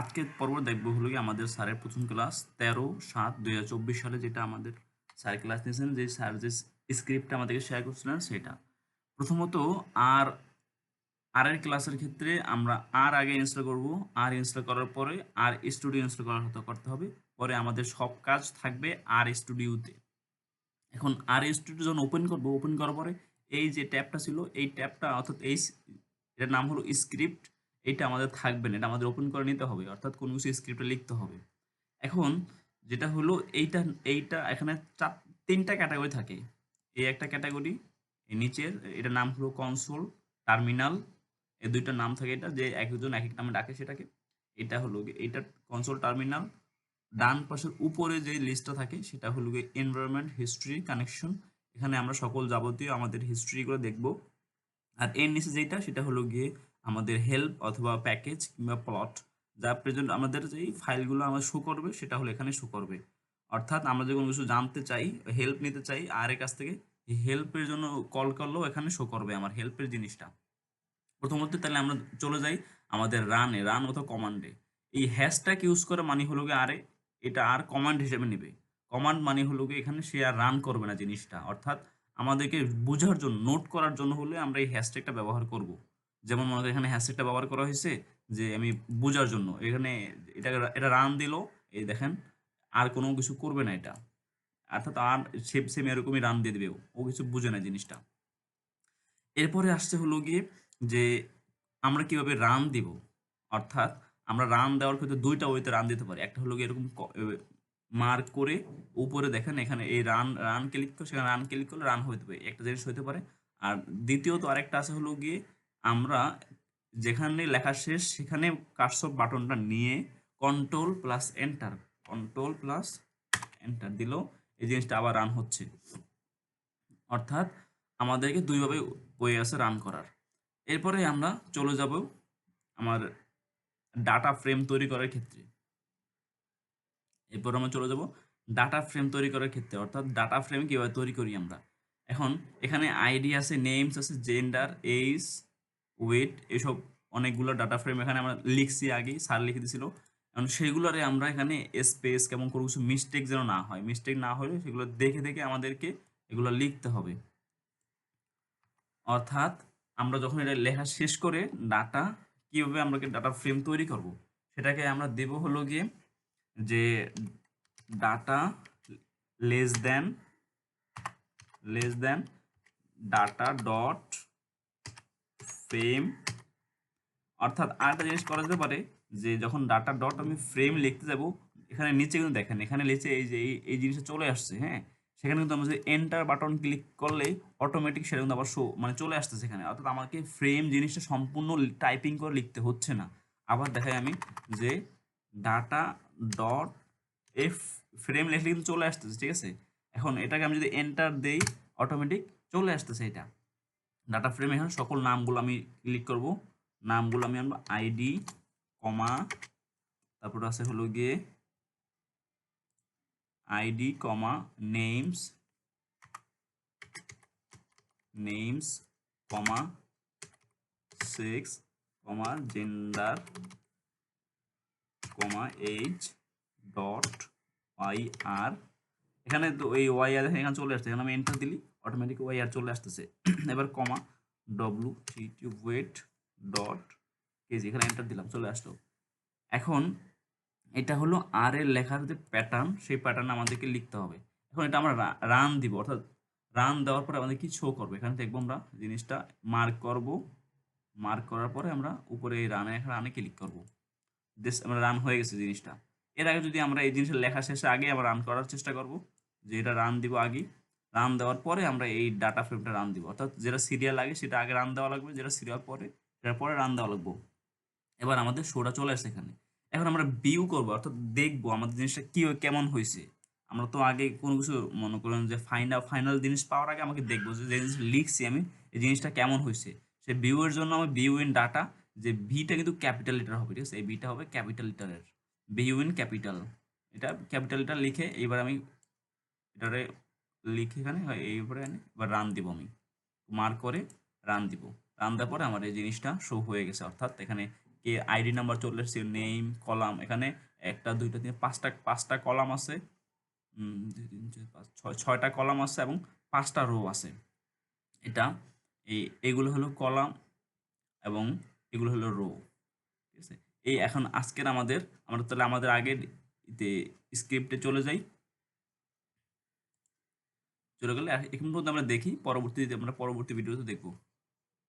আজকে পর্ব দেখব হলো কি আমাদের স্যারের প্রথম ক্লাস তেরো সাত দুই হাজার চব্বিশ সালে যেটা আমাদের স্যার ক্লাস নিয়েছেন, যে স্যার যে স্ক্রিপ্টটা আমাদেরকে শেয়ার করছিলেন সেটা। প্রথমত আর আর এর ক্লাসের ক্ষেত্রে আমরা আর আগে ইনস্টল করব। আর ইনস্টল করার পরে আর স্টুডিও ইনস্টল করার হতে করতে হবে। পরে আমাদের সব কাজ থাকবে আর স্টুডিওতে এখন আর স্টুডিও যখন ওপেন করব ওপেন করার পরে এই যে ট্যাবটা ছিল, এই ট্যাবটা অর্থাৎ এই, এটার নাম হলো স্ক্রিপ্ট এটা আমাদের থাকবে না, এটা আমাদের ওপেন করে নিতে হবে, অর্থাৎ কোনো কিছু স্ক্রিপ্টে লিখতে হবে। এখন যেটা হলো, এইটা এইটা এখানে চার, তিনটা ক্যাটাগরি থাকে। এই একটা ক্যাটাগরি এই নিচের, এটার নাম হলো কনসোল টার্মিনাল এই দুইটা নাম থাকে এটা, যে একজন এক এক নামে ডাকে সেটাকে। এটা হলো এইটা কনসোল টার্মিনাল ডান পাশের উপরে যে লিস্টটা থাকে, সেটা হলো গিয়ে এনভায়রনমেন্ট হিস্ট্রি কানেকশন এখানে আমরা সকল যাবতীয় আমাদের হিস্ট্রিগুলো দেখব। আর এর নিচে যেটা, সেটা হলো গিয়ে আমাদের হেল্প অথবা প্যাকেজ কিংবা প্লট যা প্রেজেন্ট আমাদের যেই ফাইলগুলো আমরা শো করবে, সেটা হলো এখানে শো করবে। অর্থাৎ আমরা যে কোনো কিছু জানতে চাই হেল্প নিতে চাই আর এর কাছ থেকে হেল্পের জন্য কল করলেও এখানে শো করবে আমার হেল্পের জিনিসটা। প্রথমত তাহলে আমরা চলে যাই আমাদের রানে রান অথবা কমান্ডে এই হ্যাশট্যাগ ইউজ করে মানে হলো গিয়ে আরে, এটা আর কমান্ড হিসেবে নেবে। কমান্ড মানে হলো গিয়ে এখানে সে আর রান করবে না জিনিসটা। অর্থাৎ আমাদেরকে বোঝার জন্য নোট করার জন্য হলে আমরা এই হ্যাশট্যাগটা ব্যবহার করব। যেমন মনে করি এখানে হ্যাশট্যাগটা ব্যবহার করা হয়েছে যে আমি বোঝার জন্য। এখানে এটা এটা রান দিল, এই দেখেন, আর কোনো কিছু করবে না এটা। অর্থাৎ আর সেম সেম এরকমই রান দিয়ে দেবে ও। ও কিছু বুঝে না জিনিসটা। এরপরে আসছে হলো গিয়ে যে আমরা কীভাবে রান দিব। অর্থাৎ আমরা রান দেওয়ার ক্ষেত্রে দুইটা ওয়েতে রান দিতে পারি। একটা হলো গিয়ে এরকম মার্ক করে উপরে দেখেন এখানে এই রান রান ক্লিক করে, সেখানে রান ক্লিক করলে রান হতে পারে একটা জিনিস হতে পারে। আর দ্বিতীয়ত আরেকটা আছে হলো গিয়ে আমরা যেখানে লেখা শেষ, সেখানে কার্সর বাটনটা নিয়ে control plus enter control plus enter দিলেও এই জিনিসটা আবার রান হচ্ছে। অর্থাৎ আমাদেরকে দুইভাবে ওয়ে আছে রান করার। এরপরে আমরা চলে যাব আমার ডাটা ফ্রেম তৈরি করার ক্ষেত্রে। এরপর আমরা চলে যাব ডাটা ফ্রেম তৈরি করার ক্ষেত্রে। অর্থাৎ ডাটা ফ্রেম কীভাবে তৈরি করি আমরা? এখন এখানে আইডি আছে নেমস আছে জেন্ডার এইজ ওয়েট এসব অনেকগুলো ডাটা ফ্রেম এখানে আমরা লিখছি আগেই স্যার লিখে দিয়েছিল এখন সেগুলোরে আমরা এখানে স্পেস কেমন কোনো কিছু মিস্টেক যেন না হয়। মিস্টেক না হলে সেগুলো দেখে দেখে আমাদেরকে এগুলো লিখতে হবে। অর্থাৎ আমরা যখন এটা লেখা শেষ করে ডাটা কীভাবে আমরা ডাটা ফ্রেম তৈরি করব, সেটাকে আমরা দেব হলো গিয়ে যে data less than less than data dot frame অর্থাৎ আরেকটা জিনিস করা যেতে পারে যে যখন ডাটা ডট আমি ফ্রেম লিখতে যাব, এখানে নিচে কিন্তু দেখেন, এখানে নিচে এই যে এই এই জিনিসটা চলে আসছে হ্যাঁ? সেখানে কিন্তু আমরা যদি এন্টার বাটন ক্লিক করলে অটোমেটিক সেটা কিন্তু আবার শো মানে চলে আসছে সেখানে অর্থাৎ আমাকে ফ্রেম জিনিসটা সম্পূর্ণ টাইপিং করে লিখতে হচ্ছে না। আবার দেখাই আমি যে ডাটা ডট এফ ফ্রেম লিখলে কিন্তু চলে আসতেছে, ঠিক আছে? এখন এটাকে আমি যদি এন্টার দেই অটোমেটিক চলে আসতেছে এটা। ডাটা ফ্রেম এখন সকল নামগুলো আমি ক্লিক করব। নামগুলো আমি আনব আইডি কমা তারপর আছে হলো গিয়ে ID comma names names comma sex comma gender comma H dot Y আর এখানে তো এই ওয়াই আর এখানে চলে আসছে, এখানে আমি এন্টার দিলি। অটোমেটিক ওয়াই আর চলে আসতেছে। এবার comma W three tube weight dot KG এখানে এন্টার দিলাম, চলে আসলো। এখন এটা হলো আর এর লেখার যে প্যাটার্ন সেই প্যাটার্ন আমাদেরকে লিখতে হবে। এখন এটা আমরা রান দিব, অর্থাৎ রান দেওয়ার পরে আমাদের কি শো করবে? এখানে দেখব আমরা জিনিসটা মার্ক করব। মার্ক করার পরে আমরা উপরে এই রানে রানে ক্লিক করব। দেশ আমরা রান হয়ে গেছে জিনিসটা। এর আগে যদি আমরা এই জিনিসের লেখা শেষে আগে আমরা রান করার চেষ্টা করব, যে এটা রান দিব আগে রান দেওয়ার পরে আমরা এই ডাটা ফ্রেমটা রান দিব। অর্থাৎ যেটা সিরিয়াল লাগে সেটা আগে রান দেওয়া লাগবে, যেটা সিরিয়াল পরে, সেটার পরে রান দেওয়া লাগবো। এবার আমাদের শোটা চলে আসছে এখানে। এখন আমরা ভিউ করব, অর্থাৎ দেখব আমাদের জিনিসটা কি কেমন হয়েছে। আমরা তো আগে কোনো কিছু মনে করেন যে ফাইনাল ফাইনাল জিনিস পাওয়ার আগে আমাকে দেখব যে জিনিস লিখছি আমি, এই জিনিসটা কেমন হয়েছে। সে ভিউ এর জন্য আমি ভিউ ইন ডাটা যে ভিটা কিন্তু ক্যাপিটাল লিটার হবে, ঠিক আছে? এই ভিটা হবে ক্যাপিটাল লিটারের ভিউ ইন ক্যাপিটাল এটা ক্যাপিটাল লিটার লিখে এবার আমি এটারে লিখে এখানে এই উপরে এইবারে এবার রান দিব আমি। মার্ক করে রান দিব। রান দেওয়ার পরে আমার এই জিনিসটা শো হয়ে গেছে। অর্থাৎ এখানে কে আইডি নাম্বার চলে এসেছে নেম কলাম এখানে একটা, দুইটা তিন পাঁচটা পাঁচটা কলাম আছে। দুই, তিন, চার, পাঁচ, ছয়, ছয়টা কলাম আছে এবং পাঁচটা রো আছে। এটা, এই, এগুলো হলো কলাম এবং এগুলো হলো রো ঠিক আছে? এই এখন আজকের আমাদের, আমরা তাহলে আমাদের আগের স্ক্রিপ্টে চলে যাই। চলে গেলে এখন পর্যন্ত আমরা দেখি পরবর্তীতে আমরা পরবর্তী ভিডিওতে দেখব।